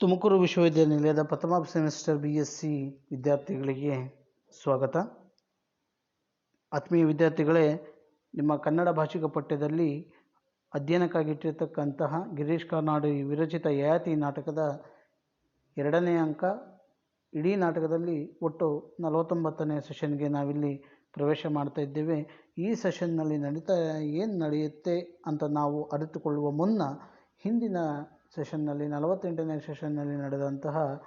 ತುಮಕೂರು ವಿಶ್ವವಿದ್ಯಾನಿಲಯದ ಪ್ರಥಮ semester B S C ವಿದ್ಯಾರ್ಥಿಗಳಿಗೆ ಸ್ವಾಗತ. ಆತ್ಮೀಯ ವಿದ್ಯಾರ್ಥಿಗಳೇ, ನಿಮ್ಮ ಕನ್ನಡ ಭಾಷಿಕ ಪಠ್ಯದಲ್ಲಿ ಅಧ್ಯಯನಕ್ಕಾಗಿ ಇಟ್ಟಿರ್ತಕ್ಕಂತಹ ಗಿರೀಶ್ ಕಾರ್ನಾಡು ವಿರಚಿತ ಯಾತಿ ನಾಟಕದ ಎರಡನೇ ಅಂಕ, ಇಡೀ ನಾಟಕದಲ್ಲಿ ಒಟ್ಟು ನಲವತ್ತೊಂಬತ್ತನೇ ಸೆಷನ್ಗೆ ನಾವಿಲ್ಲಿ ಪ್ರವೇಶ ಮಾಡ್ತಾ ಇದ್ದೇವೆ. ಈ ಸೆಷನ್ನಲ್ಲಿ ನಡೀತಾ, ಏನು ನಡೆಯುತ್ತೆ ಅಂತ ನಾವು ಅರಿತುಕೊಳ್ಳುವ ಮುನ್ನ ಹಿಂದಿನ ಸೆಷನ್ನಲ್ಲಿ, ನಲವತ್ತೆಂಟನೇ ಸೆಷನ್ನಲ್ಲಿ ನಡೆದಂತಹ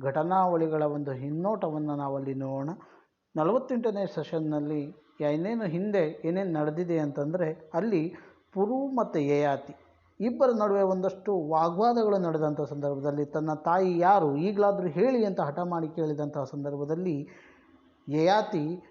ಘಟನಾವಳಿಗಳ ಒಂದು ಹಿನ್ನೋಟವನ್ನು ನಾವಲ್ಲಿ ನೋಡೋಣ. ನಲವತ್ತೆಂಟನೇ ಸೆಷನ್ನಲ್ಲಿ ಏನೇನು ಹಿಂದೆ ಏನೇನು ನಡೆದಿದೆ ಅಂತಂದರೆ, ಅಲ್ಲಿ ಪುರು ಮತ್ತು ಯಯಾತಿ ಇಬ್ಬರ ನಡುವೆ ಒಂದಷ್ಟು ವಾಗ್ವಾದಗಳು ನಡೆದಂಥ ಸಂದರ್ಭದಲ್ಲಿ, ತನ್ನ ತಾಯಿ ಯಾರು ಈಗಲಾದರೂ ಹೇಳಿ ಅಂತ ಹಠ ಮಾಡಿ ಕೇಳಿದಂತಹ ಸಂದರ್ಭದಲ್ಲಿ ಯಯಾತಿ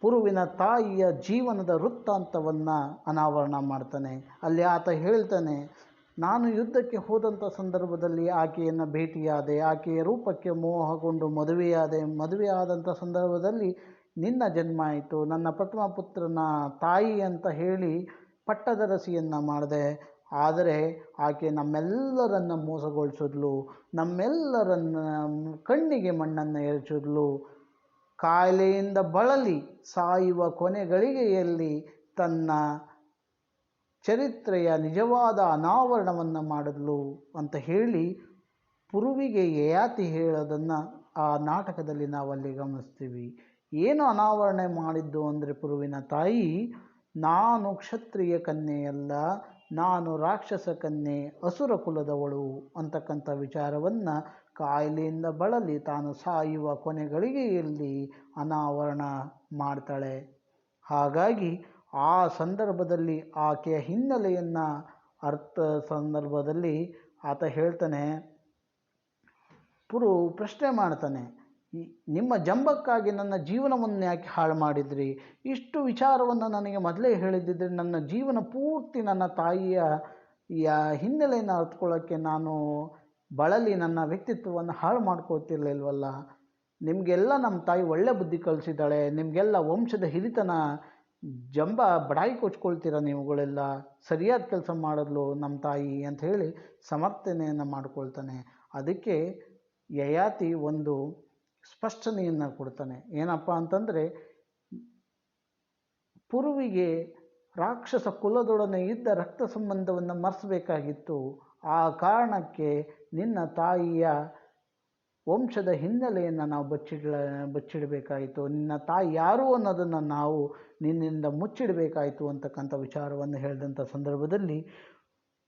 ಪುರುವಿನ ತಾಯಿಯ ಜೀವನದ ವೃತ್ತಾಂತವನ್ನು ಅನಾವರಣ ಮಾಡ್ತಾನೆ. ಅಲ್ಲಿ ಆತ ಹೇಳ್ತಾನೆ ನಾನು ಯುದ್ಧಕ್ಕೆ ಹೋದಂಥ ಸಂದರ್ಭದಲ್ಲಿ ಆಕೆಯನ್ನು ಭೇಟಿಯಾದೆ, ಆಕೆಯ ರೂಪಕ್ಕೆ ಮೋಹಗೊಂಡು ಮದುವೆಯಾದೆ. ಮದುವೆಯಾದಂಥ ಸಂದರ್ಭದಲ್ಲಿ, ನಿನ್ನ ಜನ್ಮ ಆಯಿತು, ನನ್ನ ಪ್ರಥಮ ಪುತ್ರನ ತಾಯಿ ಅಂತ ಹೇಳಿ ಪಟ್ಟದರಸಿಯನ್ನು ಮಾಡಿದೆ. ಆದರೆ ಆಕೆ ನಮ್ಮೆಲ್ಲರನ್ನು ಮೋಸಗೊಳಿಸಿದ್ಲು, ನಮ್ಮೆಲ್ಲರನ್ನ ಕಣ್ಣಿಗೆ ಮಣ್ಣನ್ನು ಎರಚಿದ್ಲು. ಕಾಯಿಲೆಯಿಂದ ಬಳಲಿ, ಸಾಯುವ ಕೊನೆಗಳಿಗೆಯಲ್ಲಿ ತನ್ನ ಚರಿತ್ರೆಯ ನಿಜವಾದ ಅನಾವರಣವನ್ನು ಮಾಡಲು ಅಂತ ಹೇಳಿ ಪುರುವಿಗೆ ಯಯಾತಿ ಹೇಳೋದನ್ನು ಆ ನಾಟಕದಲ್ಲಿ ನಾವಲ್ಲಿ ಗಮನಿಸ್ತೀವಿ. ಏನು ಅನಾವರಣೆ ಮಾಡಿದ್ದು ಅಂದರೆ ಪುರುವಿನ ತಾಯಿ, ನಾನು ಕ್ಷತ್ರಿಯ ಕನ್ಯೆಯಲ್ಲ ನಾನು ರಾಕ್ಷಸ ಕನ್ಯೆ, ಅಸುರ ಕುಲದವಳು ಅಂತಕ್ಕಂಥ ವಿಚಾರವನ್ನು ಕಾಯಿಲೆಯಿಂದ ಬಳಲಿ ತಾನು ಸಾಯುವ ಕೊನೆಗಳಿಗೆಯಲ್ಲಿ ಅನಾವರಣ ಮಾಡ್ತಾಳೆ. ಹಾಗಾಗಿ ಆ ಸಂದರ್ಭದಲ್ಲಿ ಆಕೆಯ ಹಿನ್ನೆಲೆಯನ್ನು ಅರ್ಥ ಸಂದರ್ಭದಲ್ಲಿ ಆತ ಹೇಳ್ತಾನೆ, ಪುರು, ಪ್ರಶ್ನೆ ಮಾಡ್ತಾನೆ ನಿಮ್ಮ ಜಂಬಕ್ಕಾಗಿ ನನ್ನ ಜೀವನವನ್ನು ಯಾಕೆ ಹಾಳು ಮಾಡಿದ್ರಿ? ಇಷ್ಟು ವಿಚಾರವನ್ನು ನನಗೆ ಮೊದಲೇ ಹೇಳಿದ್ದಿದ್ರೆ ನನ್ನ ಜೀವನ ಪೂರ್ತಿ ನನ್ನ ತಾಯಿಯ, ಯಾ ಹಿನ್ನೆಲೆಯನ್ನು ಅರ್ಥಕೊಳ್ಳೋಕ್ಕೆ ನಾನು ಬಳಲಿ ನನ್ನ ವ್ಯಕ್ತಿತ್ವವನ್ನು ಹಾಳು ಮಾಡ್ಕೋತಿರ್ಲಿಲ್ವಲ್ಲ? ನಿಮಗೆಲ್ಲ ನಮ್ಮ ತಾಯಿ ಒಳ್ಳೆ ಬುದ್ಧಿ ಕಲಿಸಿದ್ದಾಳೆ, ನಿಮಗೆಲ್ಲ ವಂಶದ ಹಿರಿತನ ಜಂಬ ಬಡಾಯಿ ಕೊಚ್ಕೊಳ್ತೀರ ನೀವುಗಳೆಲ್ಲ? ಸರಿಯಾದ ಕೆಲಸ ಮಾಡಿದ್ಲು ನಮ್ಮ ತಾಯಿ ಅಂತ ಹೇಳಿ ಸಮರ್ಥನೆಯನ್ನು ಮಾಡಿಕೊಳ್ತಾನೆ. ಅದಕ್ಕೆ ಯಯಾತಿ ಒಂದು ಸ್ಪಷ್ಟನೆಯನ್ನು ಕೊಡ್ತಾನೆ. ಏನಪ್ಪ ಅಂತಂದರೆ, ಪುರುವಿಗೆ ರಾಕ್ಷಸ ಕುಲದೊಡನೆ ಇದ್ದ ರಕ್ತ ಸಂಬಂಧವನ್ನು ಮರೆಸಬೇಕಾಗಿತ್ತು. ಆ ಕಾರಣಕ್ಕೆ ನಿನ್ನ ತಾಯಿಯ ವಂಶದ ಹಿನ್ನೆಲೆಯನ್ನು ನಾವು ಬಚ್ಚಿಡ ಬಚ್ಚಿಡಬೇಕಾಯಿತು. ನಿನ್ನ ತಾಯಿ ಯಾರು ಅನ್ನೋದನ್ನು ನಾವು ನಿನ್ನಿಂದ ಮುಚ್ಚಿಡಬೇಕಾಯಿತು ಅಂತಕ್ಕಂಥ ವಿಚಾರವನ್ನು ಹೇಳಿದಂಥ ಸಂದರ್ಭದಲ್ಲಿ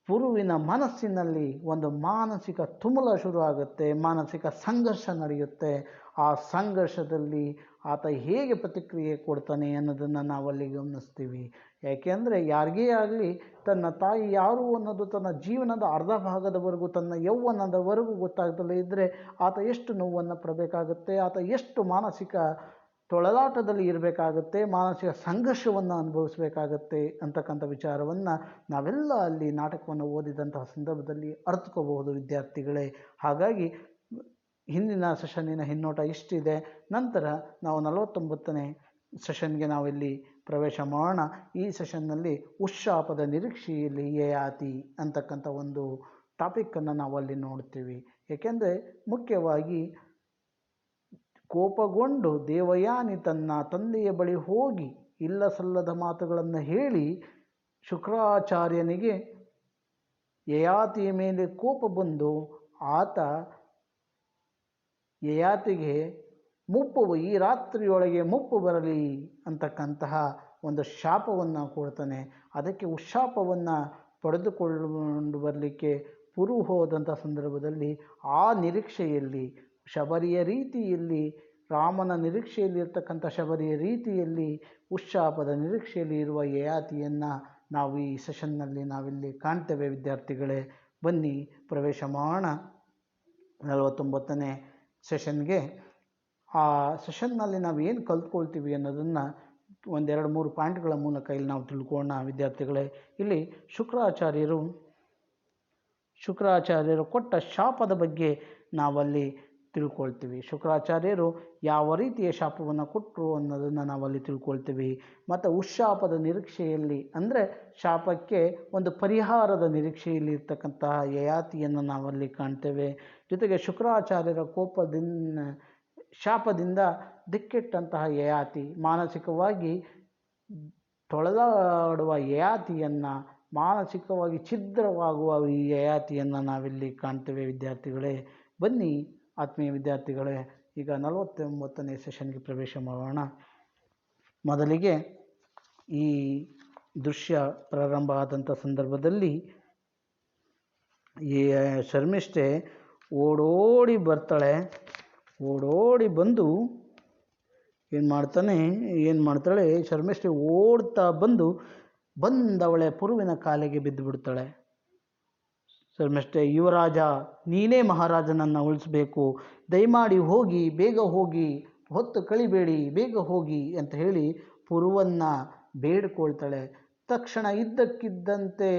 ಪುರುವಿನ ಮನಸ್ಸಿನಲ್ಲಿ ಒಂದು ಮಾನಸಿಕ ತುಮುಲ ಶುರುವಾಗುತ್ತೆ, ಮಾನಸಿಕ ಸಂಘರ್ಷ ನಡೆಯುತ್ತೆ. ಆ ಸಂಘರ್ಷದಲ್ಲಿ ಆತ ಹೇಗೆ ಪ್ರತಿಕ್ರಿಯೆ ಕೊಡ್ತಾನೆ ಅನ್ನೋದನ್ನು ನಾವಲ್ಲಿ ಗಮನಿಸ್ತೀವಿ. ಯಾಕೆಂದರೆ ಯಾರಿಗೇ ಆಗಲಿ ತನ್ನ ತಾಯಿ ಯಾರು ಅನ್ನೋದು ತನ್ನ ಜೀವನದ ಅರ್ಧ ಭಾಗದವರೆಗೂ, ತನ್ನ ಯೌವನದವರೆಗೂ ಗೊತ್ತಾಗದಲ್ಲೇ ಇದ್ದರೆ ಆತ ಎಷ್ಟು ನೋವನ್ನು ಪಡಬೇಕಾಗುತ್ತೆ, ಆತ ಎಷ್ಟು ಮಾನಸಿಕ ತೊಳಲಾಟದಲ್ಲಿ ಇರಬೇಕಾಗುತ್ತೆ, ಮಾನಸಿಕ ಸಂಘರ್ಷವನ್ನು ಅನುಭವಿಸಬೇಕಾಗತ್ತೆ ಅಂತಕ್ಕಂಥ ವಿಚಾರವನ್ನು ನಾವೆಲ್ಲ ಅಲ್ಲಿ ನಾಟಕವನ್ನು ಓದಿದಂತಹ ಸಂದರ್ಭದಲ್ಲಿ ಅರ್ಥಕೋಬಹುದು ವಿದ್ಯಾರ್ಥಿಗಳೇ. ಹಾಗಾಗಿ ಹಿಂದಿನ ಸೆಷನ್ನಿನ ಹಿನ್ನೋಟ ಇಷ್ಟಿದೆ. ನಂತರ ನಾವು ನಲವತ್ತೊಂಬತ್ತನೇ ಸೆಷನ್ಗೆ ನಾವಿಲ್ಲಿ ಪ್ರವೇಶ ಮಾಡೋಣ. ಈ ಸೆಷನ್ನಲ್ಲಿ ಉಶಾಪದ ನಿರೀಕ್ಷೆಯಲ್ಲಿ ಯಯಾತಿ ಅಂತಕ್ಕಂಥ ಒಂದು ಟಾಪಿಕ್ಕನ್ನು ನಾವು ಅಲ್ಲಿ ನೋಡ್ತೀವಿ. ಏಕೆಂದರೆ ಮುಖ್ಯವಾಗಿ ಕೋಪಗೊಂಡು ದೇವಯಾನಿ ತನ್ನ ತಂದೆಯ ಬಳಿ ಹೋಗಿ ಇಲ್ಲ ಸಲ್ಲದ ಮಾತುಗಳನ್ನು ಹೇಳಿ ಶುಕ್ರಾಚಾರ್ಯನಿಗೆ ಯಯಾತಿಯ ಮೇಲೆ ಕೋಪ ಬಂದು ಆತ ಯಯಾತಿಗೆ ಮುಪ್ಪು ಈ ರಾತ್ರಿಯೊಳಗೆ ಮುಪ್ಪು ಬರಲಿ ಅಂತಕ್ಕಂತಹ ಒಂದು ಶಾಪವನ್ನು ಕೊಡ್ತಾನೆ. ಅದಕ್ಕೆ ಉಶಾಪವನ್ನು ಪಡೆದುಕೊಂಡು ಬರಲಿಕ್ಕೆ ಪುರು ಹೋದಂಥ ಸಂದರ್ಭದಲ್ಲಿ ಆ ನಿರೀಕ್ಷೆಯಲ್ಲಿ, ಶಬರಿಯ ರೀತಿಯಲ್ಲಿ, ರಾಮನ ನಿರೀಕ್ಷೆಯಲ್ಲಿ ಇರ್ತಕ್ಕಂಥ ಶಬರಿಯ ರೀತಿಯಲ್ಲಿ, ಉಶಾಪದ ನಿರೀಕ್ಷೆಯಲ್ಲಿ ಇರುವ ಯಯಾತಿಯನ್ನು ನಾವು ಈ ಸೆಷನ್ನಲ್ಲಿ ನಾವಿಲ್ಲಿ ಕಾಣ್ತೇವೆ ವಿದ್ಯಾರ್ಥಿಗಳೇ. ಬನ್ನಿ ಪ್ರವೇಶ ಮಾಡೋಣ ನಲವತ್ತೊಂಬತ್ತನೇ ಸೆಷನ್ಗೆ ಆ ಸೆಷನ್ನಲ್ಲಿ ನಾವು ಏನು ಕಲ್ತ್ಕೊಳ್ತೀವಿ ಅನ್ನೋದನ್ನು ಒಂದೆರಡು ಮೂರು ಪಾಯಿಂಟ್ಗಳ ಮೂಲಕ ಇಲ್ಲಿ ನಾವು ತಿಳ್ಕೊಳ್ಳೋಣ ವಿದ್ಯಾರ್ಥಿಗಳೇ. ಇಲ್ಲಿ ಶುಕ್ರಾಚಾರ್ಯರು ಶುಕ್ರಾಚಾರ್ಯರು ಕೊಟ್ಟ ಶಾಪದ ಬಗ್ಗೆ ನಾವಲ್ಲಿ ತಿಳ್ಕೊಳ್ತೀವಿ. ಶುಕ್ರಾಚಾರ್ಯರು ಯಾವ ರೀತಿಯ ಶಾಪವನ್ನು ಕೊಟ್ಟರು ಅನ್ನೋದನ್ನು ನಾವಲ್ಲಿ ತಿಳ್ಕೊಳ್ತೀವಿ. ಮತ್ತು ಉಶಾಪದ ನಿರೀಕ್ಷೆಯಲ್ಲಿ ಅಂದರೆ ಶಾಪಕ್ಕೆ ಒಂದು ಪರಿಹಾರದ ನಿರೀಕ್ಷೆಯಲ್ಲಿ ಇರ್ತಕ್ಕಂತಹ ಯಯಾತಿಯನ್ನು ನಾವಲ್ಲಿ ಕಾಣ್ತೇವೆ. ಜೊತೆಗೆ ಶುಕ್ರಾಚಾರ್ಯರ ಕೋಪದಿಂದ ಶಾಪದಿಂದ ದಿಕ್ಕೆಟ್ಟಂತಹ ಯಯಾತಿ ಮಾನಸಿಕವಾಗಿ ತೊಳೆದಾಡುವ ಯಯಾತಿಯನ್ನು ಮಾನಸಿಕವಾಗಿ ಛಿದ್ರವಾಗುವ ಈ ಯಯಾತಿಯನ್ನು ನಾವಿಲ್ಲಿ ಕಾಣ್ತೇವೆ ವಿದ್ಯಾರ್ಥಿಗಳೇ. ಬನ್ನಿ ಆತ್ಮೀಯ ವಿದ್ಯಾರ್ಥಿಗಳೇ, ಈಗ ನಲವತ್ತೊಂಬತ್ತನೇ ಸೆಷನ್ಗೆ ಪ್ರವೇಶ ಮಾಡೋಣ. ಮೊದಲಿಗೆ ಈ ದೃಶ್ಯ ಪ್ರಾರಂಭ ಆದಂಥ ಸಂದರ್ಭದಲ್ಲಿ ಈ ಶರ್ಮಿಷ್ಠೆ ಓಡೋಡಿ ಬರ್ತಾಳೆ. ಓಡೋಡಿ ಬಂದು ಏನು ಮಾಡ್ತಾನೆ, ಏನು ಮಾಡ್ತಾಳೆ, ಶರ್ಮಿಷ್ಠೆ ಓಡ್ತಾ ಬಂದು ಬಂದವಳೆ ಪುರುವಿನ ಕಾಲಿಗೆ ಬಿದ್ದು ಬಿಡ್ತಾಳೆ. ಶರ್ಮಿಷ್ಠೆ, ಯುವರಾಜ, ನೀನೇ ಮಹಾರಾಜನನ್ನು ಉಳಿಸ್ಬೇಕು. ದಯಮಾಡಿ ಹೋಗಿ, ಬೇಗ ಹೋಗಿ, ಹೊತ್ತು ಕಳಿಬೇಡಿ, ಬೇಗ ಹೋಗಿ ಅಂತ ಹೇಳಿ ಪುರುವನ್ನು ಬೇಡ್ಕೊಳ್ತಾಳೆ. ತಕ್ಷಣ ಇದ್ದಕ್ಕಿದ್ದಂತೆ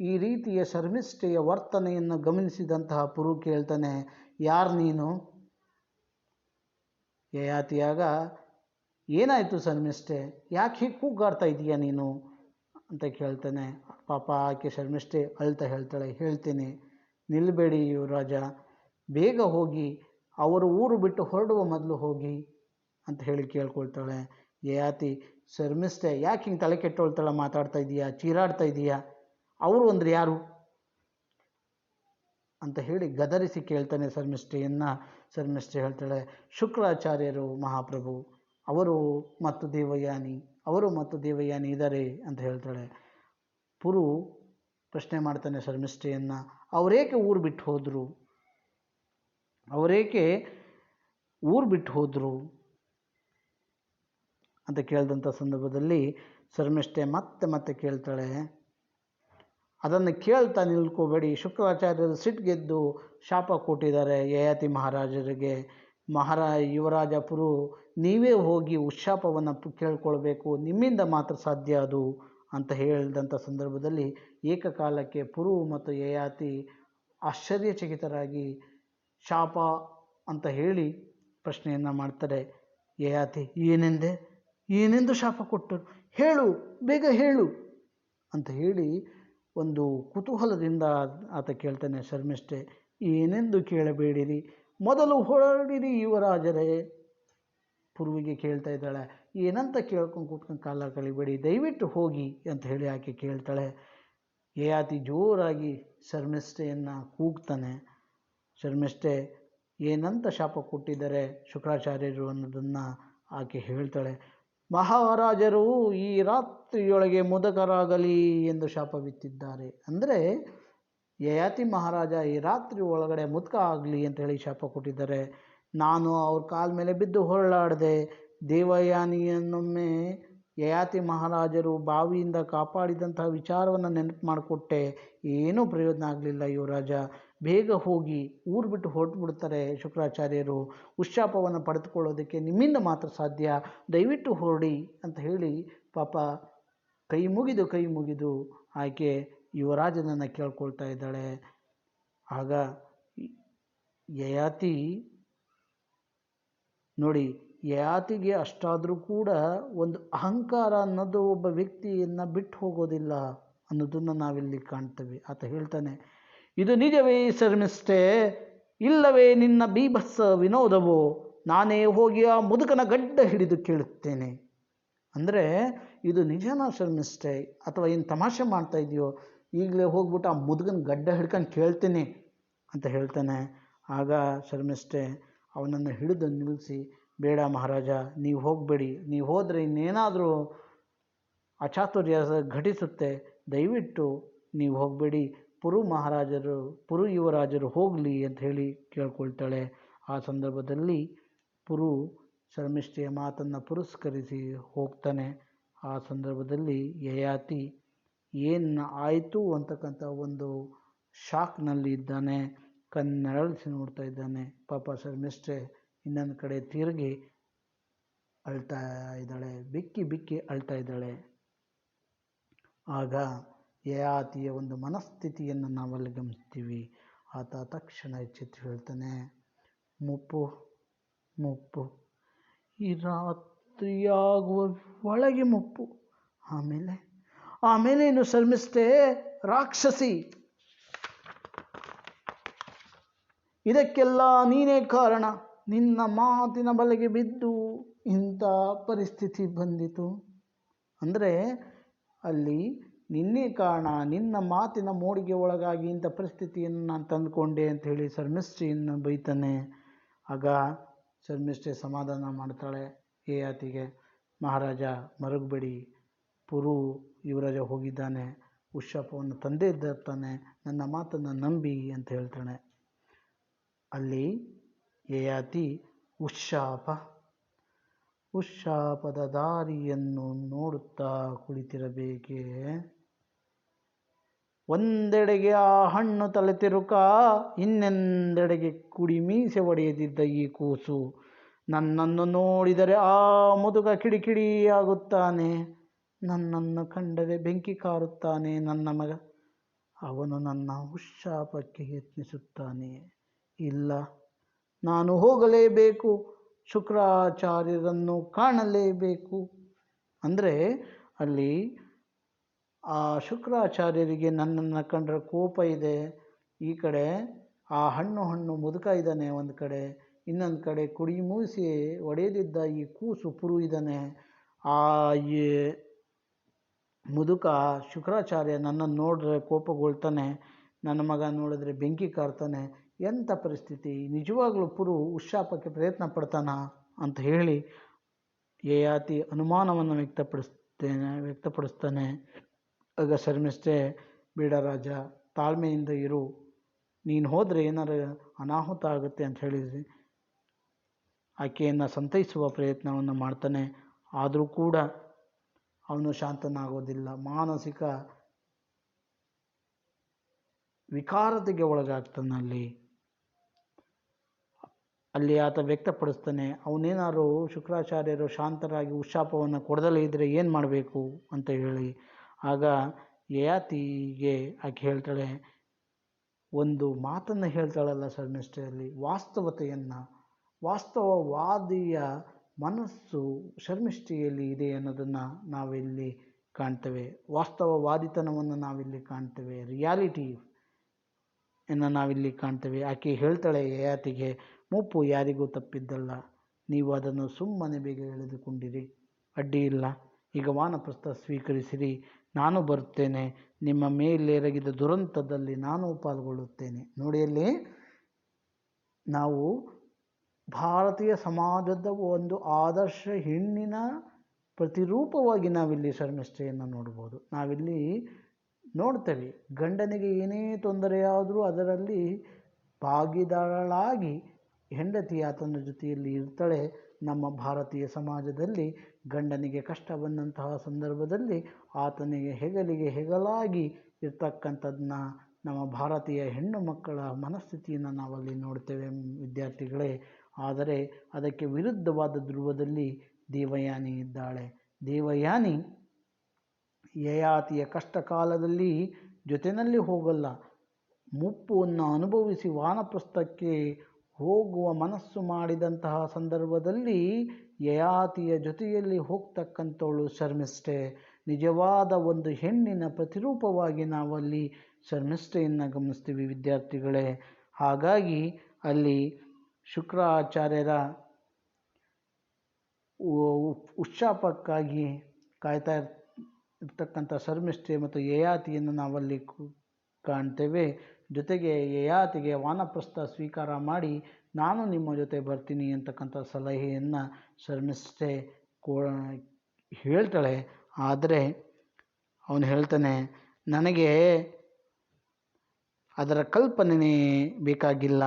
ಈ ರೀತಿಯ ಶರ್ಮಿಷ್ಠೆಯ ವರ್ತನೆಯನ್ನು ಗಮನಿಸಿದಂತಹ ಪುರು ಕೇಳ್ತಾನೆ, ಯಾರು ನೀನು? ಯಯಾತಿಯಾಗ, ಏನಾಯಿತು ಶರ್ಮಿಷ್ಠೆ? ಯಾಕೆ ಹೀಗೆ ಕೂಗಾಡ್ತಾ ಇದೀಯ ನೀನು? ಅಂತ ಕೇಳ್ತಾನೆ. ಪಾಪ ಆಕೆ ಶರ್ಮಿಷ್ಠೆ ಅಳ್ತಾ ಹೇಳ್ತಾಳೆ, ಹೇಳ್ತೀನಿ ನಿಲ್ಲಬೇಡಿ ಯುವರಾಜ, ಬೇಗ ಹೋಗಿ, ಅವರು ಊರು ಬಿಟ್ಟು ಹೊರಡುವ ಮೊದಲು ಹೋಗಿ ಅಂತ ಹೇಳಿ ಕೇಳ್ಕೊಳ್ತಾಳೆ. ಯಯಾತಿ, ಶರ್ಮಿಷ್ಠೆ, ಯಾಕೆ ಹಿಂಗೆ ತಲೆ ಕೆಟ್ಟೋಳ್ತಾಳೆ, ಮಾತಾಡ್ತಾ ಇದೀಯಾ, ಚೀರಾಡ್ತಾ ಇದೀಯಾ? ಅವರು ಅಂದ್ರೆ ಯಾರು? ಅಂತ ಹೇಳಿ ಗದರಿಸಿ ಕೇಳ್ತಾನೆ ಶರ್ಮಿಷ್ಠೆಯನ್ನು ಶರ್ಮಿಷ್ಠೆ ಹೇಳ್ತಾಳೆ, ಶುಕ್ರಾಚಾರ್ಯರು ಮಹಾಪ್ರಭು, ಅವರು ಮತ್ತು ದೇವಯಾನಿ, ಅವರು ಮತ್ತು ದೇವಯಾನಿ ಇದ್ದಾರೆ ಅಂತ ಹೇಳ್ತಾಳೆ. ಪುರು ಪ್ರಶ್ನೆ ಮಾಡ್ತಾನೆ ಶರ್ಮಿಷ್ಠೆಯನ್ನು ಅವರೇಕೆ ಊರು ಬಿಟ್ಟು ಹೋದರು? ಅವರೇಕೆ ಊರು ಬಿಟ್ಟು ಹೋದರು? ಅಂತ ಕೇಳಿದಂಥ ಸಂದರ್ಭದಲ್ಲಿ ಶರ್ಮಿಷ್ಠೆ ಮತ್ತೆ ಮತ್ತೆ ಕೇಳ್ತಾಳೆ ಅದನ್ನು ಕೇಳ್ತಾ ನಿಲ್ಕೋಬೇಡಿ. ಶುಕ್ರಾಚಾರ್ಯರು ಸಿಟ್ಟಿಗೆದ್ದು ಶಾಪ ಕೊಟ್ಟಿದ್ದಾರೆ. ಯಯಾತಿ ಮಹಾರಾಜರಿಗೆ. ಮಹಾರಾ ಯುವರಾಜಪುರು ನೀವೇ ಹೋಗಿ ಉಶಾಪವನ್ನು ಕೇಳ್ಕೊಳ್ಬೇಕು. ನಿಮ್ಮಿಂದ ಮಾತ್ರ ಸಾಧ್ಯ ಅದು ಅಂತ ಹೇಳಿದಂಥ ಸಂದರ್ಭದಲ್ಲಿ ಏಕಕಾಲಕ್ಕೆ ಪುರು ಮತ್ತು ಯಯಾತಿ ಆಶ್ಚರ್ಯಚಕಿತರಾಗಿ ಶಾಪ ಅಂತ ಹೇಳಿ ಪ್ರಶ್ನೆಯನ್ನು ಮಾಡ್ತಾರೆ. ಯಯಾತಿ ಏನೆಂದೆ? ಏನೆಂದು ಶಾಪ ಕೊಟ್ಟರು? ಹೇಳು, ಬೇಗ ಹೇಳು ಅಂತ ಹೇಳಿ ಒಂದು ಕುತೂಹಲದಿಂದ ಆತ ಕೇಳ್ತಾನೆ, ಶರ್ಮಿಷ್ಠೆ, ಏನೆಂದು ಕೇಳಬೇಡಿರಿ? ಮೊದಲು ಹೊರಡಿರಿ ಯುವರಾಜರೇ. ಪೂರ್ವಿಗೆ ಕೇಳ್ತಾ ಇದ್ದಾಳೆ, ಏನಂತ ಕೇಳ್ಕೊಂಡು ಕೂತ್ಕೊಂಡು ಕಾಲ ಕಳಿಬೇಡಿ, ದಯವಿಟ್ಟು ಹೋಗಿ ಅಂತ ಹೇಳಿ ಆಕೆ ಕೇಳ್ತಾಳೆ. ಯಯಾತಿ ಜೋರಾಗಿ ಶರ್ಮಿಷ್ಠೆಯನ್ನು ಕೂಗ್ತಾನೆ. ಶರ್ಮಿಷ್ಠೆ, ಏನಂತ ಶಾಪ ಕೊಟ್ಟಿದ್ದಾರೆ ಶುಕ್ರಾಚಾರ್ಯರು ಅನ್ನೋದನ್ನು ಆಕೆ ಹೇಳ್ತಾಳೆ. ಮಹಾರಾಜರು ಈ ರಾತ್ರಿಯೊಳಗೆ ಮುದಕರಾಗಲಿ ಎಂದು ಶಾಪ ಬಿತ್ತಿದ್ದಾರೆ. ಅಂದರೆ ಯಯಾತಿ ಮಹಾರಾಜ ಈ ರಾತ್ರಿ ಒಳಗಡೆ ಮುದುಕ ಆಗಲಿ ಅಂತ ಹೇಳಿ ಶಾಪ ಕೊಟ್ಟಿದ್ದಾರೆ. ನಾನು ಅವ್ರ ಕಾಲ ಮೇಲೆ ಬಿದ್ದು ಹೊರಳಾಡಿದೆ ದೇವಯಾನಿಯನ್ನೊಮ್ಮೆ ಯಯಾತಿ ಮಹಾರಾಜರು ಬಾವಿಯಿಂದ ಕಾಪಾಡಿದಂತಹ ವಿಚಾರವನ್ನು ನೆನಪು ಮಾಡಿಕೊಟ್ಟೆ. ಏನೂ ಪ್ರಯೋಜನ ಆಗಲಿಲ್ಲ ಯುವರಾಜ. ಬೇಗ ಹೋಗಿ ಊರು ಬಿಟ್ಟು ಹೊರಟು ಬಿಡ್ತಾರೆ ಶುಕ್ರಾಚಾರ್ಯರು. ಉಶಾಪವನ್ನು ಪಡೆದುಕೊಳ್ಳೋದಕ್ಕೆ ನಿಮ್ಮಿಂದ ಮಾತ್ರ ಸಾಧ್ಯ. ದಯವಿಟ್ಟು ಹೊರಡಿ ಅಂತ ಹೇಳಿ ಪಾಪ ಕೈ ಮುಗಿದು ಕೈ ಮುಗಿದು ಆಕೆ ಯುವರಾಜನನ್ನು ಕೇಳ್ಕೊಳ್ತಾ ಇದ್ದಾಳೆ. ಆಗ ಯಯಾತಿ ನೋಡಿ ಯಯಾತಿಗೆ ಅಷ್ಟಾದರೂ ಕೂಡ ಒಂದು ಅಹಂಕಾರ ಅನ್ನೋದು ಒಬ್ಬ ವ್ಯಕ್ತಿಯನ್ನು ಬಿಟ್ಟು ಹೋಗೋದಿಲ್ಲ ಅನ್ನೋದನ್ನು ನಾವಿಲ್ಲಿ ಕಾಣ್ತೇವೆ. ಆತ ಹೇಳ್ತಾನೆ, ಇದು ನಿಜವೇ ಶರ್ಮಿಷ್ಠೆ ಇಲ್ಲವೇ ನಿನ್ನ ಬೀಭತ್ಸ ವಿನೋದವೋ? ನಾನೇ ಹೋಗಿ ಆ ಮುದುಕನ ಗಡ್ಡ ಹಿಡಿದು ಕೇಳುತ್ತೇನೆ. ಅಂದರೆ, ಇದು ನಿಜನಾ ಶರ್ಮಿಷ್ಠೆ ಅಥವಾ ಏನು ತಮಾಷೆ ಮಾಡ್ತಾ ಇದೆಯೋ? ಈಗಲೇ ಹೋಗ್ಬಿಟ್ಟು ಆ ಮುದುಕನ ಗಡ್ಡ ಹಿಡ್ಕೊಂಡು ಕೇಳ್ತೀನಿ. ಅಂತ ಹೇಳ್ತಾನೆ. ಆಗ ಶರ್ಮಿಷ್ಠೆ ಅವನನ್ನು ಹಿಡಿದು ನಿಲ್ಲಿಸಿ ಬೇಡ ಮಹಾರಾಜ, ನೀವು ಹೋಗಬೇಡಿ. ನೀವು ಹೋದರೆ ಇನ್ನೇನಾದರೂ ಅಚಾತುರ್ಯ ಘಟಿಸುತ್ತೆ. ದಯವಿಟ್ಟು ನೀವು ಹೋಗಬೇಡಿ. ಪುರು ಮಹಾರಾಜರು, ಪುರು ಯುವರಾಜರು ಹೋಗಲಿ ಅಂತ ಹೇಳಿ ಕೇಳ್ಕೊಳ್ತಾಳೆ. ಆ ಸಂದರ್ಭದಲ್ಲಿ ಪುರು ಶರ್ಮಿಷ್ಠೆಯ ಮಾತನ್ನು ಪುರಸ್ಕರಿಸಿ ಹೋಗ್ತಾನೆ. ಆ ಸಂದರ್ಭದಲ್ಲಿ ಯಯಾತಿ, ಏನು ಆಯಿತು ಅಂತಕ್ಕಂಥ ಒಂದು ಶಾಕ್ನಲ್ಲಿ ಇದ್ದಾನೆ. ಕಣ್ಣರಳಿಸಿ ನೋಡ್ತಾ ಇದ್ದಾನೆ. ಪಾಪ ಶರ್ಮಿಷ್ಠೆ ಇನ್ನೊಂದು ಕಡೆ ತಿರುಗಿ ಅಳ್ತಾ ಇದ್ದಾಳೆ, ಬಿಕ್ಕಿ ಬಿಕ್ಕಿ ಅಳ್ತಾ ಇದ್ದಾಳೆ. ಆಗ ಯಯಾತಿಯ ಒಂದು ಮನಸ್ಥಿತಿಯನ್ನು ನಾವಲ್ಲಿ ಗಮನಿಸ್ತೀವಿ. ಆತ ತಕ್ಷಣ ಎಚ್ಚೆತ್ತು ಹೇಳ್ತಾನೆ, ಮುಪ್ಪು ಮುಪ್ಪು, ಈ ರಾತ್ರಿಯಾಗುವ ಒಳಗೆ ಮುಪ್ಪು. ಆಮೇಲೆ ಆಮೇಲೆ ಇನ್ನು ಶರ್ಮಿಸ್ತೆ ರಾಕ್ಷಸಿ. ಇದಕ್ಕೆಲ್ಲ ನೀನೇ ಕಾರಣ. ನಿನ್ನ ಮಾತಿನ ಬಲೆಗೆ ಬಿದ್ದು ಇಂಥ ಪರಿಸ್ಥಿತಿ ಬಂದಿತು. ಅಂದರೆ ಅಲ್ಲಿ ನಿನ್ನೇ ಕಾರಣ ನಿನ್ನ ಮಾತಿನ ಮೋಡಿಗೆ ಒಳಗಾಗಿ ಇಂಥ ಪರಿಸ್ಥಿತಿಯನ್ನು ನಾನು ತಂದುಕೊಂಡೆ ಅಂತ ಹೇಳಿ ಶರ್ಮಿಷ್ಠಿಯನ್ನು ಬೈತಾನೆ. ಆಗ ಶರ್ಮಿಷ್ಠೆ ಸಮಾಧಾನ ಮಾಡ್ತಾಳೆ. ಏ ಆತಿಗೆ, ಮಹಾರಾಜ ಮರುಗಬೇಡಿ. ಪುರು ಯುವರಾಜ ಹೋಗಿದ್ದಾನೆ. ಉಷಪವನ್ನು ತಂದೆ ಇದ್ದಾನೆ ನನ್ನ ಮಾತನ್ನು ನಂಬಿ ಅಂತ ಹೇಳ್ತಾಳೆ. ಅಲ್ಲಿ ಯಯಾತಿ ಉಶ್ಶಾಪ ಉಶ್ಶಾಪದ ದಾರಿಯನ್ನು ನೋಡುತ್ತಾ ಕುಳಿತಿರಬೇಕೇ? ಒಂದೆಡೆಗೆ ಆ ಹಣ್ಣು ತಲೆ ತಿರುಕ ಇನ್ನೆಂದೆಡೆಗೆ ಕುಡಿ ಮೀಸೆ ಒಡೆಯದಿದ್ದ ಈ ಕೂಸು. ನನ್ನನ್ನು ನೋಡಿದರೆ ಆ ಮುದುಕ ಕಿಡಿಕಿಡಿಯಾಗುತ್ತಾನೆ. ನನ್ನನ್ನು ಕಂಡರೆ ಬೆಂಕಿ ಕಾರುತ್ತಾನೆ ನನ್ನ ಮಗ. ಅವನು ನನ್ನ ಉಶ್ಶಾಪಕ್ಕೆ ಯತ್ನಿಸುತ್ತಾನೆ. ಇಲ್ಲ ನಾನು ಹೋಗಲೇಬೇಕು, ಶುಕ್ರಾಚಾರ್ಯರನ್ನು ಕಾಣಲೇಬೇಕು. ಅಂದರೆ ಅಲ್ಲಿ ಆ ಶುಕ್ರಾಚಾರ್ಯರಿಗೆ ನನ್ನನ್ನು ಕಂಡ್ರೆ ಕೋಪ ಇದೆ. ಈ ಕಡೆ ಆ ಹಣ್ಣು ಹಣ್ಣು ಮುದುಕ ಇದ್ದಾನೆ ಒಂದು ಕಡೆ, ಇನ್ನೊಂದು ಕಡೆ ಕುಡಿ ಮೂಸಿ ಒಡೆಯದಿದ್ದ ಈ ಕೂಸು ಪುರು ಇದ್ದಾನೆ. ಆ ಈ ಮುದುಕ ಶುಕ್ರಾಚಾರ್ಯ ನನ್ನನ್ನು ನೋಡಿದ್ರೆ ಕೋಪಗೊಳ್ತಾನೆ, ನನ್ನ ಮಗ ನೋಡಿದ್ರೆ ಬೆಂಕಿ ಕಾರ್ತಾನೆ. ಎಂಥ ಪರಿಸ್ಥಿತಿ? ನಿಜವಾಗ್ಲೂ ಪುರು ಉಶಾಪಕ್ಕೆ ಪ್ರಯತ್ನ ಪಡ್ತಾನ? ಅಂತ ಹೇಳಿ ಯಯಾತಿ ಅನುಮಾನವನ್ನು ವ್ಯಕ್ತಪಡಿಸ್ತೇನೆ, ವ್ಯಕ್ತಪಡಿಸ್ತಾನೆ. ಆಗ ಶರ್ಮಿಷ್ಠೆ, ಬೇಡ ರಾಜ, ತಾಳ್ಮೆಯಿಂದ ಇರು. ನೀನು ಹೋದರೆ ಏನಾರು ಅನಾಹುತ ಆಗುತ್ತೆ ಅಂತ ಹೇಳಿದ್ರಿ ಆಕೆಯನ್ನು ಸಂತೈಸುವ ಪ್ರಯತ್ನವನ್ನು ಮಾಡ್ತಾನೆ. ಆದರೂ ಕೂಡ ಅವನು ಶಾಂತನಾಗೋದಿಲ್ಲ. ಮಾನಸಿಕ ವಿಕಾರತೆಗೆ ಒಳಗಾಗ್ತಾನೆ ಅಲ್ಲಿ ಆತ ವ್ಯಕ್ತಪಡಿಸ್ತಾನೆ, ಅವನೇನಾದ್ರು ಶುಕ್ರಾಚಾರ್ಯರು ಶಾಂತರಾಗಿ ಉಶಾಪವನ್ನು ಕೊಡದಲೇ ಇದ್ದರೆ ಏನು ಮಾಡಬೇಕು? ಅಂತ ಹೇಳಿ. ಆಗ ಯಯಾತಿಗೆ ಆಕೆ ಹೇಳ್ತಾಳೆ, ಒಂದು ಮಾತನ್ನು ಹೇಳ್ತಾಳಲ್ಲ ಶರ್ಮಿಷ್ಠೆಯಲ್ಲಿ ವಾಸ್ತವತೆಯನ್ನು, ವಾಸ್ತವವಾದಿಯ ಮನಸ್ಸು ಶರ್ಮಿಷ್ಠಿಯಲ್ಲಿ ಇದೆ ಅನ್ನೋದನ್ನು ನಾವಿಲ್ಲಿ ಕಾಣ್ತೇವೆ. ವಾಸ್ತವವಾದಿತನವನ್ನು ನಾವಿಲ್ಲಿ ಕಾಣ್ತೇವೆ. ರಿಯಾಲಿಟಿ ಎನ್ನು ನಾವಿಲ್ಲಿ ಕಾಣ್ತೇವೆ. ಆಕೆ ಹೇಳ್ತಾಳೆ ಯಯಾತಿಗೆ ಮುಪ್ಪು ಯಾರಿಗೂ ತಪ್ಪಿದ್ದಲ್ಲ. ನೀವು ಅದನ್ನು ಸುಮ್ಮನೆ ಬೇಗ ಎಳೆದುಕೊಂಡಿರಿ. ಅಡ್ಡಿ ಇಲ್ಲ ಈಗ ವಾನಪ್ರಸ್ಥ ಸ್ವೀಕರಿಸಿರಿ. ನಾನು ಬರುತ್ತೇನೆ. ನಿಮ್ಮ ಮೇಲೆರಗಿದ ದುರಂತದಲ್ಲಿ ನಾನು ಪಾಲ್ಗೊಳ್ಳುತ್ತೇನೆ. ನೋಡಿ ಅಲ್ಲಿ ನಾವು ಭಾರತೀಯ ಸಮಾಜದ ಒಂದು ಆದರ್ಶ ಹೆಣ್ಣಿನ ಪ್ರತಿರೂಪವಾಗಿ ನಾವಿಲ್ಲಿ ಶರ್ಮಿಷ್ಠೆಯನ್ನು ನೋಡ್ಬೋದು. ನಾವಿಲ್ಲಿ ನೋಡ್ತೇವೆ. ಗಂಡನಿಗೆ ಏನೇ ತೊಂದರೆಯಾದರೂ ಅದರಲ್ಲಿ ಭಾಗಿದಾರಳಾಗಿ ಹೆಂಡತಿ ಆತನ ಜೊತೆಯಲ್ಲಿ ಇರ್ತಾಳೆ. ನಮ್ಮ ಭಾರತೀಯ ಸಮಾಜದಲ್ಲಿ ಗಂಡನಿಗೆ ಕಷ್ಟ ಬಂದಂತಹ ಸಂದರ್ಭದಲ್ಲಿ ಆತನಿಗೆ ಹೆಗಲಿಗೆ ಹೆಗಲಾಗಿ ಇರ್ತಕ್ಕಂಥದ್ದನ್ನ ನಮ್ಮ ಭಾರತೀಯ ಹೆಣ್ಣು ಮಕ್ಕಳ ಮನಸ್ಥಿತಿಯನ್ನು ನಾವಲ್ಲಿ ನೋಡ್ತೇವೆ ವಿದ್ಯಾರ್ಥಿಗಳೇ. ಆದರೆ ಅದಕ್ಕೆ ವಿರುದ್ಧವಾದ ಧ್ರುವದಲ್ಲಿ ದೇವಯಾನಿ ಇದ್ದಾಳೆ. ದೇವಯಾನಿ ಯಯಾತಿಯ ಕಷ್ಟ ಕಾಲದಲ್ಲಿ ಜೊತೆಯಲ್ಲಿ ಹೋಗಲ್ಲ. ಮುಪ್ಪನ್ನು ಅನುಭವಿಸಿ ವಾನಪ್ರಸ್ಥಕ್ಕೆ ಹೋಗುವ ಮನಸ್ಸು ಮಾಡಿದಂತಹ ಸಂದರ್ಭದಲ್ಲಿ ಯಯಾತಿಯ ಜೊತೆಯಲ್ಲಿ ಹೋಗ್ತಕ್ಕಂಥವಳು ಶರ್ಮಿಷ್ಠೆ. ನಿಜವಾದ ಒಂದು ಹೆಣ್ಣಿನ ಪ್ರತಿರೂಪವಾಗಿ ನಾವಲ್ಲಿ ಶರ್ಮಿಷ್ಠೆಯನ್ನು ಗಮನಿಸ್ತೀವಿ ವಿದ್ಯಾರ್ಥಿಗಳೇ. ಹಾಗಾಗಿ ಅಲ್ಲಿ ಶುಕ್ರಾಚಾರ್ಯರ ಉತ್ಸಾಪಕ್ಕಾಗಿ ಕಾಯ್ತಾ ಇರ್ತಕ್ಕಂಥ ಶರ್ಮಿಷ್ಠೆ ಮತ್ತು ಯಯಾತಿಯನ್ನು ನಾವಲ್ಲಿ ಕಾಣ್ತೇವೆ. ಜೊತೆಗೆ ಯಯಾತಿಗೆ ವಾನಪ್ರಸ್ಥ ಸ್ವೀಕಾರ ಮಾಡಿ ನಾನು ನಿಮ್ಮ ಜೊತೆ ಬರ್ತೀನಿ ಅಂತಕ್ಕಂಥ ಸಲಹೆಯನ್ನು ಶರ್ಮಿಷ್ಠೆ ಕೋ ಹೇಳ್ತಾಳೆ. ಆದರೆ ಅವನು ಹೇಳ್ತಾನೆ, ನನಗೆ ಅದರ ಕಲ್ಪನೆ ಬೇಕಾಗಿಲ್ಲ.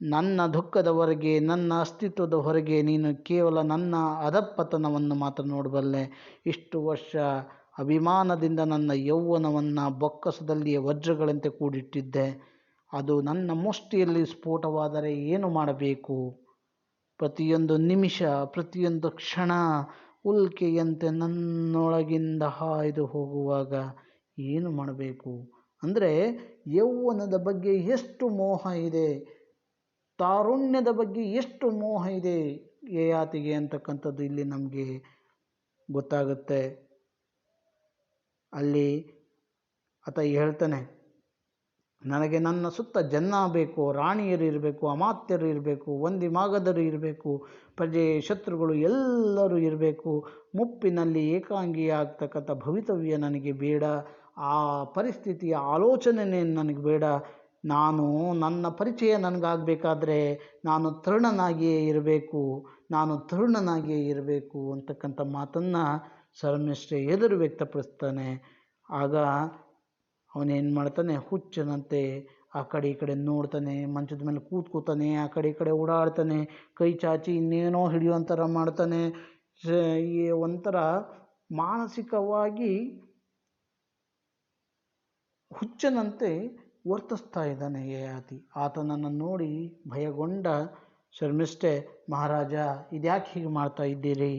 ನನ್ನ ದುಃಖದ ಹೊರಗೆ, ನನ್ನ ಅಸ್ತಿತ್ವದ ಹೊರಗೆ ನೀನು ಕೇವಲ ನನ್ನ ಅಧಪತನವನ್ನು ಮಾತ್ರ ನೋಡಬಲ್ಲೆ. ಇಷ್ಟು ವರ್ಷ ಅಭಿಮಾನದಿಂದ ನನ್ನ ಯೌವನವನ್ನು ಬೊಕ್ಕಸದಲ್ಲಿ ವಜ್ರಗಳಂತೆ ಕೂಡಿಟ್ಟಿದ್ದೆ. ಅದು ನನ್ನ ಮುಷ್ಟಿಯಲ್ಲಿ ಸ್ಫೋಟವಾದರೆ ಏನು ಮಾಡಬೇಕು? ಪ್ರತಿಯೊಂದು ನಿಮಿಷ, ಪ್ರತಿಯೊಂದು ಕ್ಷಣ ಉಲ್ಕೆಯಂತೆ ನನ್ನೊಳಗಿಂದ ಹಾಯ್ದು ಹೋಗುವಾಗ ಏನು ಮಾಡಬೇಕು? ಅಂದರೆ ಯೌವನದ ಬಗ್ಗೆ ಎಷ್ಟು ಮೋಹ ಇದೆ? ತಾರುಣ್ಯದ ಬಗ್ಗೆ ಎಷ್ಟು ಮೋಹ ಇದೆ? ಯಯಾತಿಗೆ ಅಂತಕ್ಕಂಥದ್ದು ಇಲ್ಲಿ ನಮಗೆ ಗೊತ್ತಾಗುತ್ತೆ. ಅಲ್ಲಿ ಆತ ಹೇಳ್ತಾನೆ, ನನಗೆ ನನ್ನ ಸುತ್ತ ಜನ ಬೇಕು, ರಾಣಿಯರು ಇರಬೇಕು, ಅಮಾತ್ಯರು ಇರಬೇಕು, ಒಂದಿ ಮಾಗದರು ಇರಬೇಕು, ಪ್ರಜೆ ಶತ್ರುಗಳು ಎಲ್ಲರೂ ಇರಬೇಕು, ಮುಪ್ಪಿನಲ್ಲಿ ಏಕಾಂಗಿಯಾಗ್ತಕ್ಕಂಥ ಭವಿತವ್ಯ ನನಗೆ ಬೇಡ, ಆ ಪರಿಸ್ಥಿತಿಯ ಆಲೋಚನೆನೇ ನನಗೆ ಬೇಡ, ನಾನು ನನ್ನ ಪರಿಚಯ ನನಗಾಗಬೇಕಾದ್ರೆ ನಾನು ತರುಣನಾಗಿಯೇ ಇರಬೇಕು, ನಾನು ತರುಣನಾಗಿಯೇ ಇರಬೇಕು ಅಂತಕ್ಕಂಥ ಮಾತನ್ನು ಸರ್ಮಿಷ್ಠೆ ಎದುರು ವ್ಯಕ್ತಪಡಿಸ್ತಾನೆ. ಆಗ ಅವನೇನು ಮಾಡ್ತಾನೆ? ಹುಚ್ಚನಂತೆ ಆ ಕಡೆ ಈ ಕಡೆ ನೋಡ್ತಾನೆ, ಮಂಚದ ಮೇಲೆ ಕೂತ್ಕೋತಾನೆ, ಆ ಕಡೆ ಈ ಕಡೆ ಓಡಾಡ್ತಾನೆ, ಕೈ ಚಾಚಿ ಇನ್ನೇನೋ ಹಿಡಿಯುವಂಥರ ಮಾಡ್ತಾನೆ. ಈ ಒಂಥರ ಮಾನಸಿಕವಾಗಿ ಹುಚ್ಚನಂತೆ ವರ್ತಿಸ್ತಾ ಇದ್ದಾನೆ ಯಯಾತಿ ಆತನನ್ನು ನೋಡಿ ಭಯಗೊಂಡ ಶರ್ಮಿಷ್ಠೆ ಮಹಾರಾಜ, ಇದ್ಯಾಕೆ ಹೀಗೆ ಮಾಡ್ತಾ ಇದ್ದೀರಿ?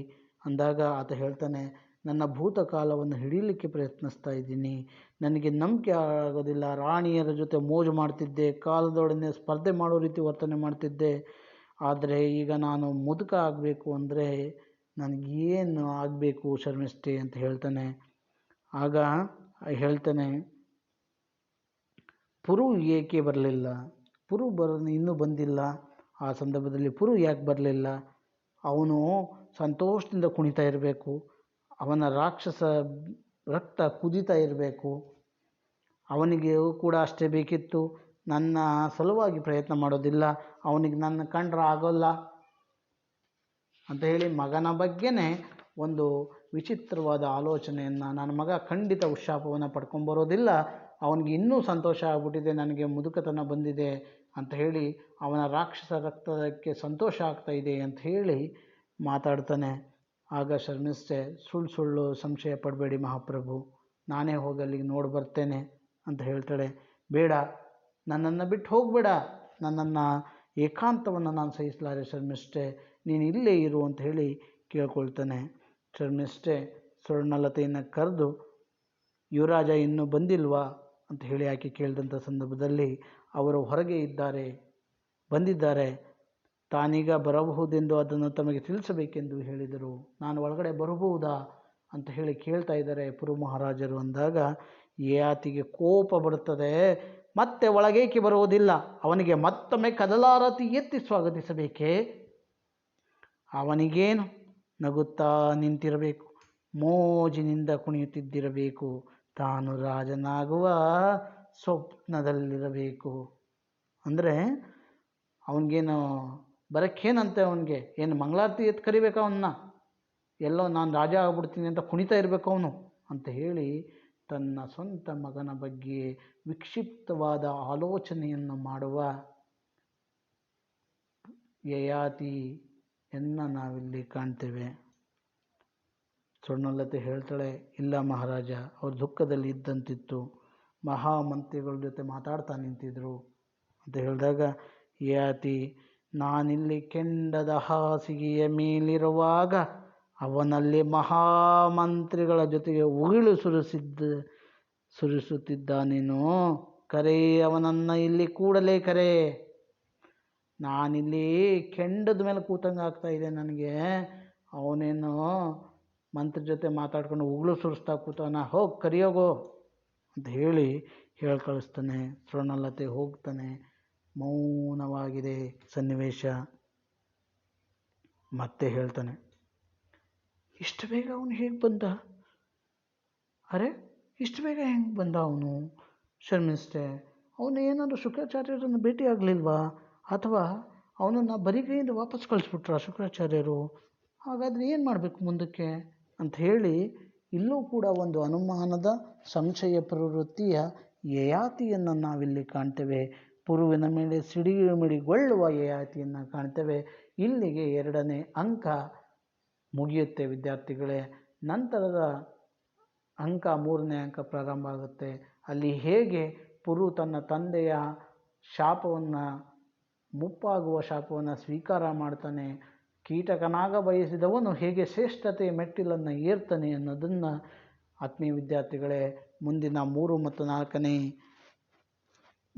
ಅಂದಾಗ ಆತ ಹೇಳ್ತಾನೆ ನನ್ನ ಭೂತಕಾಲವನ್ನು ಹಿಡಿಯಲಿಕ್ಕೆ ಪ್ರಯತ್ನಿಸ್ತಾ ಇದ್ದೀನಿ. ನನಗೆ ನಂಬಿಕೆ ಆಗೋದಿಲ್ಲ. ರಾಣಿಯರ ಜೊತೆ ಮೋಜು ಮಾಡ್ತಿದ್ದೆ. ಕಾಲದೊಡನೆ ಸ್ಪರ್ಧೆ ಮಾಡೋ ರೀತಿ ವರ್ತನೆ ಮಾಡ್ತಿದ್ದೆ. ಆದರೆ ಈಗ ನಾನು ಮುದುಕ ಆಗಬೇಕು ಅಂದರೆ ನನಗೇನು ಆಗಬೇಕು ಶರ್ಮಿಷ್ಠೆ ಅಂತ ಹೇಳ್ತಾನೆ. ಆಗ ಹೇಳ್ತಾನೆ, ಪುರು ಏಕೆ ಬರಲಿಲ್ಲ? ಪುರು ಬರ, ಇನ್ನೂ ಬಂದಿಲ್ಲ. ಆ ಸಂದರ್ಭದಲ್ಲಿ ಪುರು ಯಾಕೆ ಬರಲಿಲ್ಲ? ಅವನು ಸಂತೋಷದಿಂದ ಕುಣಿತಾ ಇರಬೇಕು. ಅವನ ರಾಕ್ಷಸ ರಕ್ತ ಕುದಿತಾ ಇರಬೇಕು. ಅವನಿಗೆ ಕೂಡ ಅಷ್ಟೇ ಬೇಕಿತ್ತು. ನನ್ನ ಸಲುವಾಗಿ ಪ್ರಯತ್ನ ಮಾಡೋದಿಲ್ಲ. ಅವನಿಗೆ ನನ್ನ ಕಂಡ್ರೆ ಆಗೋಲ್ಲ ಅಂತ ಹೇಳಿ ಮಗನ ಬಗ್ಗೆನೇ ಒಂದು ವಿಚಿತ್ರವಾದ ಆಲೋಚನೆಯನ್ನು ನನ್ನ ಮಗ ಖಂಡಿತ ಉಶಾಪವನ್ನು ಪಡ್ಕೊಂಬರೋದಿಲ್ಲ ಅವನಿಗೆ ಇನ್ನೂ ಸಂತೋಷ ಆಗ್ಬಿಟ್ಟಿದೆ. ನನಗೆ ಮುದುಕತನ ಬಂದಿದೆ ಅಂತ ಹೇಳಿ ಅವನ ರಾಕ್ಷಸ ರಕ್ತಕ್ಕೆ ಸಂತೋಷ ಆಗ್ತಾ ಇದೆ ಅಂತ ಹೇಳಿ ಮಾತಾಡ್ತಾನೆ. ಆಗ ಶರ್ಮಿಷ್ಠೆ, ಸುಳ್ಳು ಸುಳ್ಳು ಸಂಶಯ ಪಡಬೇಡಿ ಮಹಾಪ್ರಭು, ನಾನೇ ಹೋಗಿ ಅಲ್ಲಿಗೆ ನೋಡಿ ಬರ್ತೇನೆ ಅಂತ ಹೇಳ್ತಾಳೆ. ಬೇಡ, ನನ್ನನ್ನು ಬಿಟ್ಟು ಹೋಗಬೇಡ, ನನ್ನನ್ನು ಏಕಾಂತವನ್ನು ನಾನು ಸಹಿಸಲಾರೆ ಶರ್ಮಿಷ್ಠೆ, ನೀನು ಇಲ್ಲೇ ಇರು ಅಂತ ಹೇಳಿ ಕೇಳ್ಕೊಳ್ತಾನೆ. ಶರ್ಮಿಷ್ಠೆ ಸ್ವರ್ಣಲತೆಯನ್ನು ಕರೆದು, ಯುವರಾಜ, ಇನ್ನೂ ಬಂದಿಲ್ವಾ? ಅಂತ ಹೇಳಿ ಆಕೆ ಕೇಳಿದಂಥ ಸಂದರ್ಭದಲ್ಲಿ ಅವರು ಹೊರಗೆ ಇದ್ದಾರೆ, ಬಂದಿದ್ದಾರೆ. ತಾನೀಗ ಬರಬಹುದೆಂದು ಅದನ್ನು ತಮಗೆ ತಿಳಿಸಬೇಕೆಂದು ಹೇಳಿದರು. ನಾನು ಒಳಗಡೆ ಬರಬಹುದಾ ಅಂತ ಹೇಳಿ ಕೇಳ್ತಾ ಇದ್ದಾರೆ ಪುರು ಮಹಾರಾಜರು. ಅಂದಾಗ ಯಾತಿಗೆ ಕೋಪ ಬರುತ್ತದೆ, ಮತ್ತೆ ಒಳಗೇಕೆ ಬರುವುದಿಲ್ಲ? ಅವನಿಗೆ ಮತ್ತೊಮ್ಮೆ ಕದಲಾರತಿ ಎತ್ತಿ ಸ್ವಾಗತಿಸಬೇಕೇ? ಅವನಿಗೇನು ನಗುತ್ತಾ ನಿಂತಿರಬೇಕು? ಮೋಜಿನಿಂದ ಕುಣಿಯುತ್ತಿದ್ದಿರಬೇಕು. ತಾನು ರಾಜನಾಗುವ ಸ್ವಪ್ನದಲ್ಲಿರಬೇಕು. ಅಂದರೆ, ಅವನಿಗೇನು ಬರೋಕ್ಕೇನಂತೆ ಅವನಿಗೆ? ಏನು ಮಂಗಳಾರತಿ ಎತ್ತು ಕರಿಬೇಕು ಅವನ್ನ? ಎಲ್ಲೋ ನಾನು ರಾಜ ಆಗ್ಬಿಡ್ತೀನಿ ಅಂತ ಕುಣಿತಾ ಇರಬೇಕು ಅವನು ಅಂತ ಹೇಳಿ ತನ್ನ ಸ್ವಂತ ಮಗನ ಬಗ್ಗೆ ವಿಕ್ಷಿಪ್ತವಾದ ಆಲೋಚನೆಯನ್ನು ಮಾಡುವ ಯಯಾತಿ ಎನ್ನ ನಾವಿಲ್ಲಿ ಕಾಣ್ತೇವೆ. ಸ್ವರ್ಣಲತೆ ಹೇಳ್ತಾಳೆ, ಇಲ್ಲ ಮಹಾರಾಜ, ಅವ್ರ ದುಃಖದಲ್ಲಿ ಇದ್ದಂತಿತ್ತು. ಮಹಾಮಂತ್ರಿಗಳ ಜೊತೆ ಮಾತಾಡ್ತಾ ನಿಂತಿದ್ರು ಅಂತ ಹೇಳಿದಾಗ, ಯಯಾತಿ ನಾನಿಲ್ಲಿ ಕೆಂಡದ ಹಾಸಿಗೆಯ ಮೇಲಿರುವಾಗ ಅವನಲ್ಲಿ ಮಹಾಮಂತ್ರಿಗಳ ಜೊತೆಗೆ ಉಗಿಳು ಸುರಿಸಿದ್ದ, ಸುರಿಸುತ್ತಿದ್ದಾನೇನೋ? ಕರೆ, ಅವನನ್ನು ಇಲ್ಲಿ ಕೂಡಲೇ ಕರೆ. ನಾನಿಲ್ಲಿ ಕೆಂಡದ ಮೇಲೆ ಕೂತಂಗೆ ಆಗ್ತಾ ಇದೆ ನನಗೆ. ಅವನೇನು ಮಂತ್ರಿ ಜೊತೆ ಮಾತಾಡ್ಕೊಂಡು ಉಗುಳು ಸುರಿಸ್ತಾ ಕೂತಾನ. ಹೋಗಿ, ಕರಿಯೋಗೋ ಅಂತ ಹೇಳಿ ಹೇಳಿ ಕಳಿಸ್ತಾನೆ ಸ್ವರ್ಣಲತೆ ಹೋಗ್ತಾನೆ. ಮೌನವಾಗಿದೆ. ಸನ್ನಿವೇಶ. ಮತ್ತೆ ಹೇಳ್ತಾನೆ, ಇಷ್ಟು ಬೇಗ ಅವನು ಹೇಗೆ ಬಂದ? ಅರೆ, ಇಷ್ಟು ಬೇಗ ಹೆಂಗೆ ಬಂದ ಅವನು? ಶರ್ಮಿಸ್ತೆ ಅವನು ಏನಾದರೂ ಶುಕ್ರಾಚಾರ್ಯರನ್ನು ಭೇಟಿ ಆಗಲಿಲ್ವಾ? ಅಥವಾ ಅವನನ್ನು ಬರಿಗೈಯಿಂದ ವಾಪಸ್ ಕಳಿಸ್ಬಿಟ್ರ ಶುಕ್ರಾಚಾರ್ಯರು? ಹಾಗಾದರೆ ಏನು ಮಾಡಬೇಕು ಮುಂದಕ್ಕೆ? ಅಂತ ಹೇಳಿ, ಇಲ್ಲೂ ಕೂಡ ಒಂದು ಅನುಮಾನದ ಸಂಶಯ ಪ್ರವೃತ್ತಿಯ ಯಯಾತಿಯನ್ನು ನಾವಿಲ್ಲಿ ಕಾಣ್ತೇವೆ. ಪುರುವಿನ ಮೇಲೆ ಸಿಡಿಮಿಡಿಗೊಳ್ಳುವ ಯಯಾತಿಯನ್ನು ಕಾಣ್ತೇವೆ. ಇಲ್ಲಿಗೆ ಎರಡನೇ ಅಂಕ ಮುಗಿಯುತ್ತೆ ವಿದ್ಯಾರ್ಥಿಗಳೇ. ನಂತರದ ಅಂಕ ಮೂರನೇ ಅಂಕ ಪ್ರಾರಂಭ ಆಗುತ್ತೆ. ಅಲ್ಲಿ ಹೇಗೆ ಪುರು ತನ್ನ ತಂದೆಯ ಶಾಪವನ್ನು, ಮುಪ್ಪಾಗುವ ಶಾಪವನ್ನು ಸ್ವೀಕಾರ ಮಾಡ್ತಾನೆ, ಕೀಟಕನಾಗ ಬಯಸಿದವನು ಹೇಗೆ ಶ್ರೇಷ್ಠತೆ ಮೆಟ್ಟಿಲನ್ನು ಏರ್ತಾನೆ ಅನ್ನೋದನ್ನು ಆತ್ಮೀಯ ವಿದ್ಯಾರ್ಥಿಗಳೇ, ಮುಂದಿನ ಮೂರು ಮತ್ತು ನಾಲ್ಕನೇ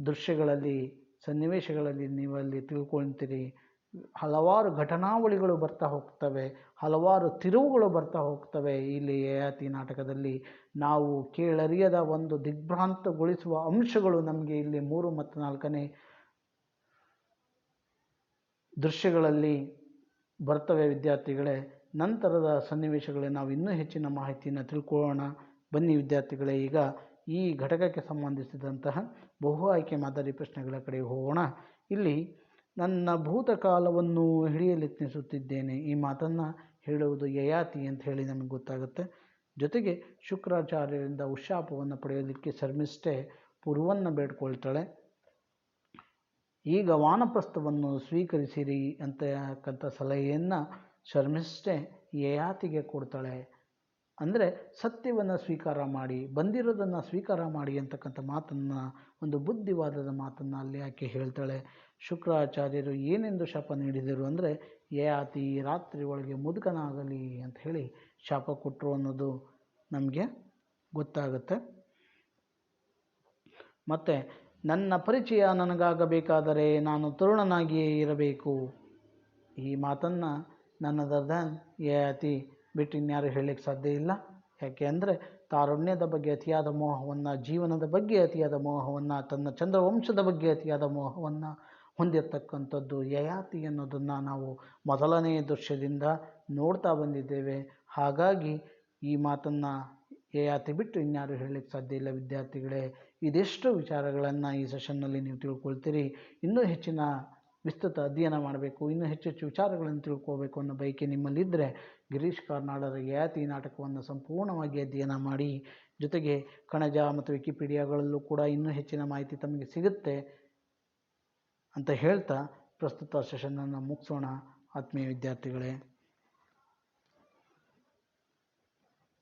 ದೃಶ್ಯಗಳಲ್ಲಿ, ಸನ್ನಿವೇಶಗಳಲ್ಲಿ ನೀವು ಅಲ್ಲಿ ತಿಳ್ಕೊಳ್ತೀರಿ. ಹಲವಾರು ಘಟನಾವಳಿಗಳು ಬರ್ತಾ ಹೋಗ್ತವೆ, ಹಲವಾರು ತಿರುವುಗಳು ಬರ್ತಾ ಹೋಗ್ತವೆ. ಇಲ್ಲಿ ಯಯಾತಿ ನಾಟಕದಲ್ಲಿ ನಾವು ಕೇಳರಿಯದ ಒಂದು ದಿಗ್ಭ್ರಾಂತಗೊಳಿಸುವ ಅಂಶಗಳು ನಮಗೆ ಇಲ್ಲಿ ಮೂರು ಮತ್ತು ನಾಲ್ಕನೇ ದೃಶ್ಯಗಳಲ್ಲಿ ಬರ್ತವೆ ವಿದ್ಯಾರ್ಥಿಗಳೇ. ನಂತರದ ಸನ್ನಿವೇಶಗಳಲ್ಲಿ ನಾವು ಇನ್ನೂ ಹೆಚ್ಚಿನ ಮಾಹಿತಿಯನ್ನು ತಿಳ್ಕೊಳ್ಳೋಣ. ಬನ್ನಿ ವಿದ್ಯಾರ್ಥಿಗಳೇ, ಈಗ ಈ ಘಟಕಕ್ಕೆ ಸಂಬಂಧಿಸಿದಂತಹ ಬಹು ಆಯ್ಕೆ ಮಾದರಿ ಪ್ರಶ್ನೆಗಳ ಕಡೆ ಹೋಗೋಣ. ಇಲ್ಲಿ ನನ್ನ ಭೂತಕಾಲವನ್ನು ಹಿಡಿಯಲೆತ್ನಿಸುತ್ತಿದ್ದೇನೆ ಈ ಮಾತನ್ನು ಹೇಳುವುದು ಯಯಾತಿ ಅಂತ ಹೇಳಿ ನಮಗೆ ಗೊತ್ತಾಗುತ್ತೆ. ಜೊತೆಗೆ ಶುಕ್ರಾಚಾರ್ಯರಿಂದ ಉಶಾಪವನ್ನು ಪಡೆಯೋದಕ್ಕೆ ಶರ್ಮಿಷ್ಠೆ ಪೂರ್ವವನ್ನು ಬೇಡ್ಕೊಳ್ತಾಳೆ. ಈಗ ವಾನಪ್ರಸ್ಥವನ್ನು ಸ್ವೀಕರಿಸಿರಿ ಅಂತಕ್ಕಂಥ ಸಲಹೆಯನ್ನು ಶರ್ಮಿಷ್ಠೆ ಯಯಾತಿಗೆ ಕೊಡ್ತಾಳೆ. ಅಂದರೆ ಸತ್ಯವನ್ನು ಸ್ವೀಕಾರ ಮಾಡಿ, ಬಂದಿರೋದನ್ನು ಸ್ವೀಕಾರ ಮಾಡಿ ಅಂತಕ್ಕಂಥ ಮಾತನ್ನು, ಒಂದು ಬುದ್ಧಿವಾದದ ಮಾತನ್ನು ಅಲ್ಲಿ ಆಕೆ ಹೇಳ್ತಾಳೆ? ಶುಕ್ರಾಚಾರ್ಯರು ಏನೆಂದು ಶಾಪ ನೀಡಿದರು ಅಂದರೆ ಯಾತಿ ರಾತ್ರಿ ಒಳಗೆ ಮುದುಕನಾಗಲಿ ಅಂತ ಹೇಳಿ ಶಾಪ ಕೊಟ್ಟರು ಅನ್ನೋದು ನಮಗೆ ಗೊತ್ತಾಗುತ್ತೆ. ಮತ್ತು, ನನ್ನ ಪರಿಚಯ ನನಗಾಗಬೇಕಾದರೆ ನಾನು ತರುಣನಾಗಿಯೇ ಇರಬೇಕು. ಈ ಮಾತನ್ನು ನನ್ನ ದರ್ದನ್ ಯಯಾತಿ ಬಿಟ್ಟು ಇನ್ಯಾರು ಹೇಳಲಿಕ್ಕೆ ಸಾಧ್ಯ ಇಲ್ಲ. ಯಾಕೆ ಅಂದರೆ ತಾರುಣ್ಯದ ಬಗ್ಗೆ ಅತಿಯಾದ ಮೋಹವನ್ನು, ಜೀವನದ ಬಗ್ಗೆ ಅತಿಯಾದ ಮೋಹವನ್ನು, ತನ್ನ ಚಂದ್ರವಂಶದ ಬಗ್ಗೆ ಅತಿಯಾದ ಮೋಹವನ್ನು ಹೊಂದಿರತಕ್ಕಂಥದ್ದು ಯಯಾತಿ ಅನ್ನೋದನ್ನು ನಾವು ಮೊದಲನೆಯ ದೃಶ್ಯದಿಂದ ನೋಡ್ತಾ ಬಂದಿದ್ದೇವೆ. ಹಾಗಾಗಿ ಈ ಮಾತನ್ನು ಯಯಾತಿ ಬಿಟ್ಟು ಇನ್ಯಾರು ಹೇಳಲಿಕ್ಕೆ ಸಾಧ್ಯ ಇಲ್ಲ ವಿದ್ಯಾರ್ಥಿಗಳೇ. ಇದೆಷ್ಟು ವಿಚಾರಗಳನ್ನು ಈ ಸೆಷನ್ನಲ್ಲಿ ನೀವು ತಿಳ್ಕೊಳ್ತೀರಿ. ಇನ್ನೂ ಹೆಚ್ಚಿನ ವಿಸ್ತೃತ ಅಧ್ಯಯನ ಮಾಡಬೇಕು, ಇನ್ನೂ ಹೆಚ್ಚು ಹೆಚ್ಚು ವಿಚಾರಗಳನ್ನು ತಿಳ್ಕೋಬೇಕು ಅನ್ನೋ ಬಯಕೆ ನಿಮ್ಮಲ್ಲಿದ್ದರೆ ಗಿರೀಶ್ ಕಾರ್ನಾಡರ ಯಾತಿ ನಾಟಕವನ್ನು ಸಂಪೂರ್ಣವಾಗಿ ಅಧ್ಯಯನ ಮಾಡಿ. ಜೊತೆಗೆ ಕಣಜ ಮತ್ತು ವಿಕಿಪೀಡಿಯಾಗಳಲ್ಲೂ ಕೂಡ ಇನ್ನೂ ಹೆಚ್ಚಿನ ಮಾಹಿತಿ ತಮಗೆ ಸಿಗುತ್ತೆ ಅಂತ ಹೇಳ್ತಾ ಪ್ರಸ್ತುತ ಸೆಷನನ್ನು ಮುಗಿಸೋಣ. ಆತ್ಮೀಯ ವಿದ್ಯಾರ್ಥಿಗಳೇ.